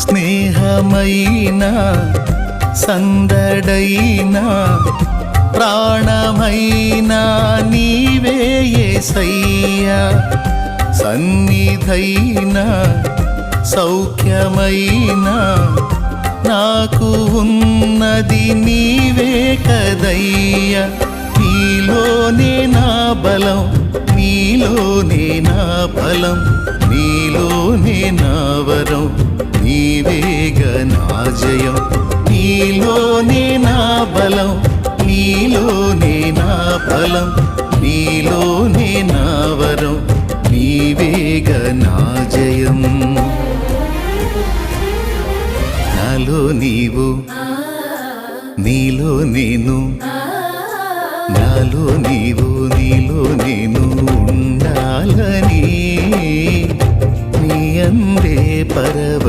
స్నేహమైన సందడైనా ప్రాణమైనా నీవే యేసయ్యా సన్నిధైనా సౌఖ్యమైనా నాకు ఉన్నది నీవే కదయ్యా. నీలోనే నా బలం నీలోనే నా బలం నీలోనే నా వరం. నీవేగ నా జయం నీలోనే నా బలం నీలోనే నా బలం నీలోనే నా వరం నీవేగ నా జయం నాలో నీవు నీలో నేను నాలో నీవు నీలో నేను ఉండాలని నీ అందే పరవ